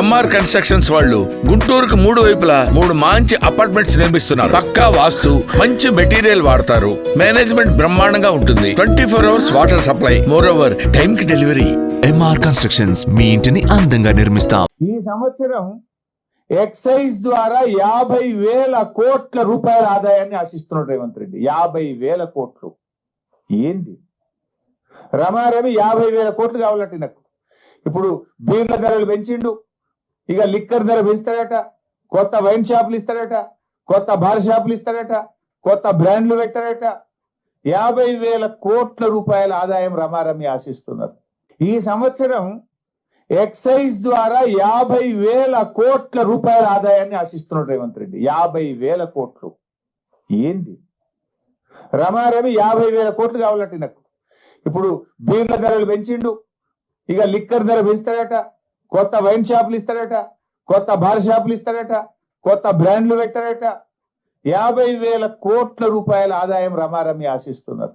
MR constructions వాళ్ళు గుంటూరుకు మూడు వైపులా మూడు మంచి అపార్ట్మెంట్స్ నిర్మిస్తున్నారు. పక్కా వాస్తు మంచి మెటీరియల్ వాడతారు. మేనేజ్మెంట్ బ్రహ్మాండంగా ఉంటుంది. Twenty four hours water supply. Moreover time కి డెలివరీ ఎంఆర్ కన్స్ట్రక్షన్స్ మీ ఇంటిని అందంగా నిర్మిస్తాం. ఈ సంవత్సరం ఎక్సైజ్ ద్వారా యాభై వేల కోట్ల రూపాయల ఆదాయాన్ని ఆశిస్తున్నాడు రేవంత్ రెడ్డి. యాభై వేల కోట్లు. ఏంది? రమారమి యాభై వేల కోట్లు కావాలంటే నాకు. ఇప్పుడు బీర్ల ధరలు పెంచిండు. ఇక లిక్కర్ ధర పెంచుతాడట కొత్త వైన్ షాపులు ఇస్తాడట కొత్త బార్ షాపులు ఇస్తాడట కొత్త బ్రాండ్లు పెట్టాడట. యాభై వేల కోట్ల రూపాయల ఆదాయం రమారమి ఆశిస్తున్నారు. ఈ సంవత్సరం ఎక్సైజ్ ద్వారా యాభై వేల కోట్ల రూపాయల ఆదాయాన్ని ఆశిస్తున్నాడు రేవంత్ రెడ్డి. యాభై వేల కోట్లు. ఏంది? రమారమి యాభై వేల కోట్లు కావాలంటే నాకు. ఇప్పుడు బీర్ల ధరలు పెంచిండు ఇక లిక్కర్ ధర పెంచుతాడట కొత్త వైన్ షాపులు ఇస్తారట కొత్త బార్ షాపులు ఇస్తారట కొత్త బ్రాండ్లు పెట్టారట. యాభై వేల కోట్ల రూపాయల ఆదాయం రమారమి ఆశిస్తున్నారు.